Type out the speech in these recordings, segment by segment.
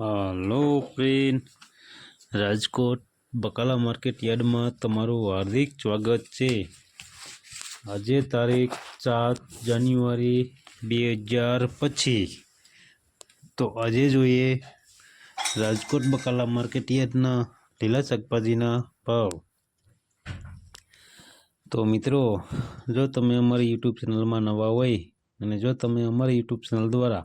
હાલો friend Rajkot બકાલા market યાર્ડમાં તમારું હાર્દિક સ્વાગત છે. આજે તારીખ સાત જાન્યુઆરી બે હજાર પચીસ. તો આજે જોઈએ રાજકોટ બકાલા માર્કેટ યાર્ડના લીલા શાકભાજીના ભાવ. તો મિત્રો, જો તમે અમારી યુટ્યુબ ચેનલમાં નવા હોય અને જો તમે અમારી યુટ્યુબ ચેનલ દ્વારા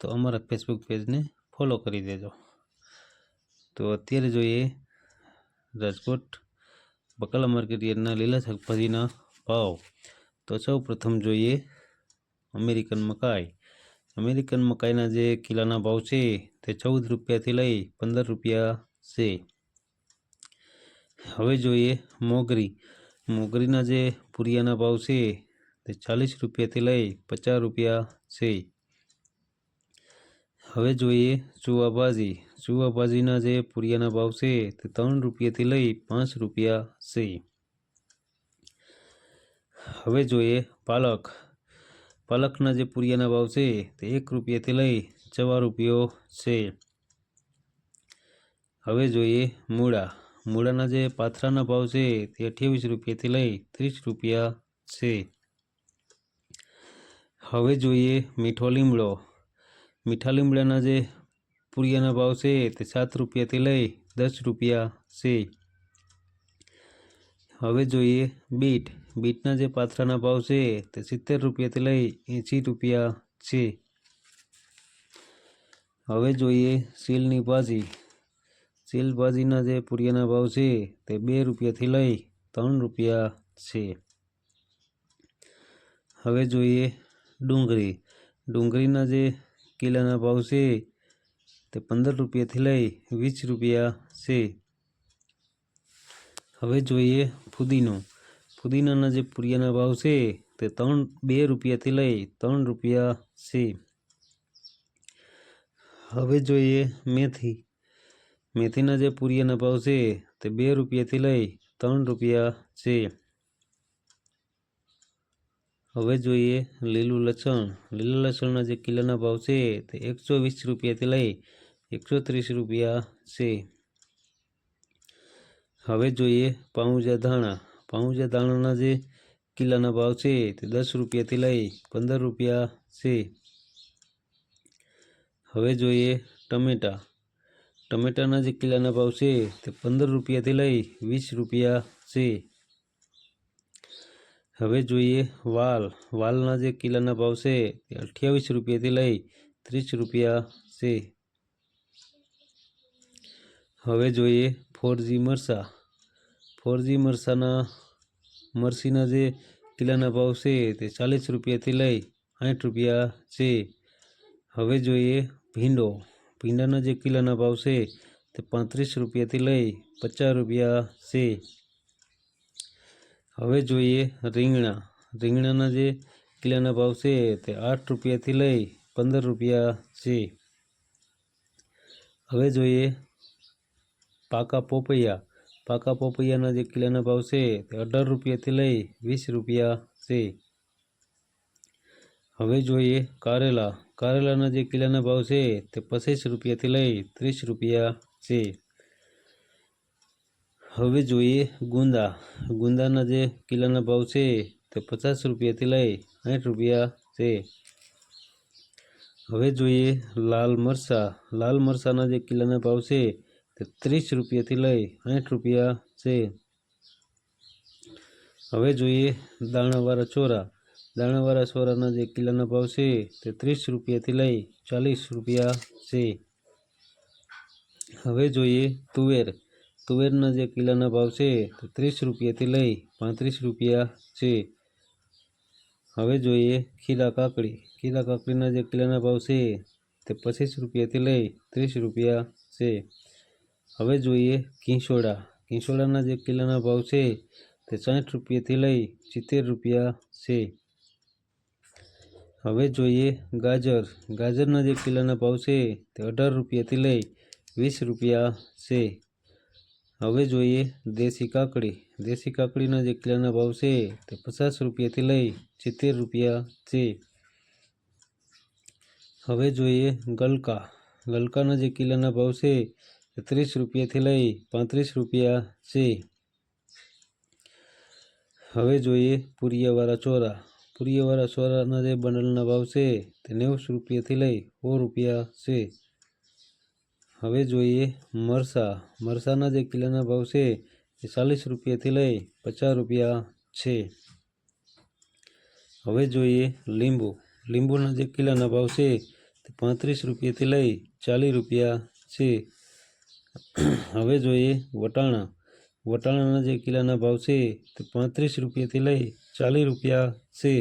તો અમારા ફેસબુક પેજને ફોલો કરી દેજો. તો અત્યારે જોઈએ રાજકોટ બકાલા માર્કેટ યાર્ડના લીલા શાકભાજીના ભાવ. તો સૌ પ્રથમ જોઈએ અમેરિકન મકાઈ. અમેરિકન મકાઈના જે કિલ્લાના ભાવ છે તે ચૌદ રૂપિયાથી લઈ પંદર રૂપિયા છે. હવે જોઈએ મોગરી. મોગરીના જે પૂરિયાના ભાવ છે તે ચાલીસ રૂપિયાથી લઈ પચાસ રૂપિયા છે. હવે જોઈએ ચૂવાભાજી ચૂવાભાજીના જે પૂરિયાના ભાવ છે તે ત્રણ રૂપિયાથી લઈ પાંચ રૂપિયા છે. હવે જોઈએ પાલક. પાલકના જે પૂરિયાના ભાવ છે તે એક રૂપિયાથી લઈ ચવા રૂપિયો છે. હવે જોઈએ મૂળા. મૂળાના જે પાથરાના ભાવ છે તે અઠ્યાવીસ રૂપિયાથી લઈ ત્રીસ રૂપિયા છે. હવે જોઈએ મીઠો લીમડો. મીઠા લીમડાના જે પૂરિયાના ભાવ છે તે સાત રૂપિયાથી લઈ દસ રૂપિયા છે. હવે જોઈએ બીટ. બીટના જે પાથરાના ભાવ છે તે સિત્તેર રૂપિયાથી લઈ એંસી રૂપિયા છે. હવે જોઈએ સીલની ભાજી. સીલ ભાજીના જે પૂરિયાના ભાવ છે તે બે રૂપિયાથી લઈ ત્રણ રૂપિયા છે. હવે જોઈએ ડુંગળી. ડુંગળીના જે કિલોના ભાવ છે તે પંદર રૂપિયાથી લઈ વીસ રૂપિયા છે. હવે જોઈએ ફુદીનો. ફુદીનાના જે પૂરિયાના ભાવ છે તે ત્રણ, બે રૂપિયાથી લઈ ત્રણ રૂપિયા છે. હવે જોઈએ મેથી. મેથીના જે પૂરિયાના ભાવ છે તે બે રૂપિયાથી લઈ ત્રણ રૂપિયા છે. હવે જોઈએ લીલું લસણ. લીલા લસણના જે કિલોના ભાવ છે તે એકસો વીસ રૂપિયાથી લઈ એકસો ત્રીસ રૂપિયા છે. હવે જોઈએ પાઉંજા ધાણા. પાઉંજા ધાણાના જે કિલોના ભાવ છે તે દસ રૂપિયાથી લઈ પંદર રૂપિયા છે. હવે જોઈએ ટમેટા. ટમેટાના જે કિલોના ભાવ છે તે પંદર રૂપિયાથી લઈ વીસ રૂપિયા છે. હવે જોઈએ વાલ. વાલના જે કિલ્લાના ભાવ છે તે અઠ્યાવીસ રૂપિયાથી લઈ ત્રીસ રૂપિયા છે. હવે જોઈએ ફોરજી મરસા. ફોરજી મરસાના મરસીના જે કિલ્લાના ભાવ છે તે ચાલીસ રૂપિયાથી લઈ સાઠ રૂપિયા છે. હવે જોઈએ ભીંડો. ભીંડાના જે કિલ્લાના ભાવ છે તે પાંત્રીસ રૂપિયાથી લઈ પચાસ રૂપિયા છે. હવે જોઈએ રીંગણા. રીંગણાના જે કિલોના ભાવ છે તે આઠ રૂપિયાથી લઈ પંદર રૂપિયા છે. હવે જોઈએ પાકા પોપૈયા. પાકા પોપૈયાના જે કિલોના ભાવ છે તે અઢાર રૂપિયાથી લઈ વીસ રૂપિયા છે. હવે જોઈએ કારેલા. કારેલાના જે કિલોના ભાવ છે તે પચીસ રૂપિયાથી લઈ ત્રીસ રૂપિયા છે. હવે જોઈએ ગુંદા. ગુંદાના જે કિલોના ભાવ છે તે પચાસ રૂપિયાથી લઈ સાઠ રૂપિયા છે. હવે જોઈએ લાલ મરચાં. લાલ મરચાંના જે કિલોના ભાવ છે તે ત્રીસ રૂપિયાથી લઈ સાઠ રૂપિયા છે. હવે જોઈએ દાણાવાળા ચોરા. દાણાવાળા ચોરાના જે કિલોના ભાવ છે તે ત્રીસ રૂપિયાથી લઈ ચાલીસ રૂપિયા છે. હવે જોઈએ તુવેર. તુવેરના જે કિલોના ભાવ છે તે ત્રીસ રૂપિયાથી લઈ પાંત્રીસ રૂપિયા છે. હવે જોઈએ ખીરા કાકડી. ખીરા કાકડીના જે કિલોના ભાવ છે તે પચીસ રૂપિયાથી લઈ ત્રીસ રૂપિયા છે. હવે જોઈએ કિંસોડા. કિંસોડાના જે કિલ્લાના ભાવ છે તે સાઠ રૂપિયાથી લઈ સિત્તેર રૂપિયા છે. હવે જોઈએ ગાજર. ગાજરના જે કિલ્લાના ભાવ છે તે અઢાર રૂપિયાથી લઈ વીસ રૂપિયા છે. હવે જોઈએ દેશી કાકડી. દેશી કાકડીના જે કિલ્લાના ભાવ છે તે પચાસ રૂપિયાથી લઈ સિત્તેર રૂપિયા છે. હવે જોઈએ ગલકા. ગલકાના જે કિલ્લાના ભાવ છે તે ત્રીસ રૂપિયાથી લઈ પાંત્રીસ રૂપિયા છે. હવે જોઈએ પુરિયાવાળા ચોરા. પુરિયાવાળા ચોરાના જે બંડલના ભાવ છે તે નેવું રૂપિયાથી લઈ સો રૂપિયા છે. હવે જોઈએ મરસા. મરસાના જે કિલ્લાના ભાવ છે એ ચાલીસ રૂપિયાથી લઈ પચાસ રૂપિયા છે. હવે જોઈએ લીંબુ. લીંબુના જે કિલ્લાના ભાવ છે તે પાંત્રીસ રૂપિયાથી લઈ ચાલીસ રૂપિયા છે. હવે જોઈએ વટાણા. વટાણાના જે કિલ્લાના ભાવ છે તે પાંત્રીસ રૂપિયાથી લઈ ચાલીસ રૂપિયા છે.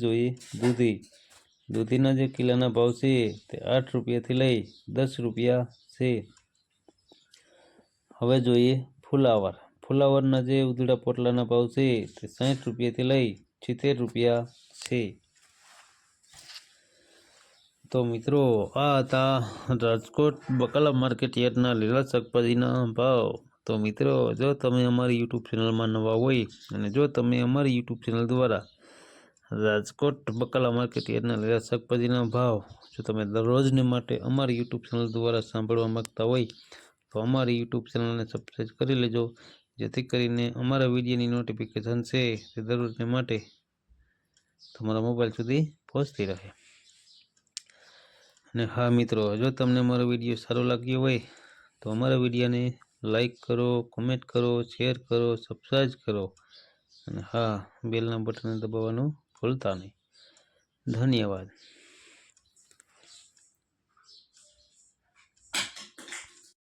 જોઈએ દૂધી. દૂધીના જે કિલ્લાના ભાવ છે તે આઠ રૂપિયાથી લઈ દસ રૂપિયા છે. હવે જોઈએ ફુલાવર. ફુલાવરના જે ઉધડા પોટલાના ભાવ છે તે સાઠ રૂપિયાથી લઈ સિત્તેર રૂપિયા છે. તો મિત્રો, આ હતા રાજકોટ બકાલા માર્કેટ યાર્ડના લીલા શાકભાજીના ભાવ. તો મિત્રો, જો તમે અમારી યુટ્યુબ ચેનલમાં નવા હોય અને જો તમે અમારી યુટ્યુબ ચેનલ દ્વારા રાજકોટ બકાલા માર્કેટ યાર્ડના લીલા શાકભાજીના ભાવ. જો તમે દરરોજને માટે અમારી યુટ્યુબ ચેનલ દ્વારા સાંભળવા માગતા હોય, તો અમારી યુટ્યુબ ચેનલને સબસ્ક્રાઈબ કરી લેજો, જેથી કરીને અમારા વિડીયોની નોટિફિકેશન છે તે દરરોજને માટે તમારા મોબાઈલ સુધી પહોંચતી રહે. અને હા મિત્રો, જો તમને મારો વીડિયો સારો લાગ્યો હોય, તો અમારા વિડીયોને લાઈક કરો કોમેન્ટ કરો શેર કરો સબસ્ક્રાઈબ કરો. અને હા, બેલના બટનને દબાવવાનું ભૂલતા નહીં. ધન્યવાદ.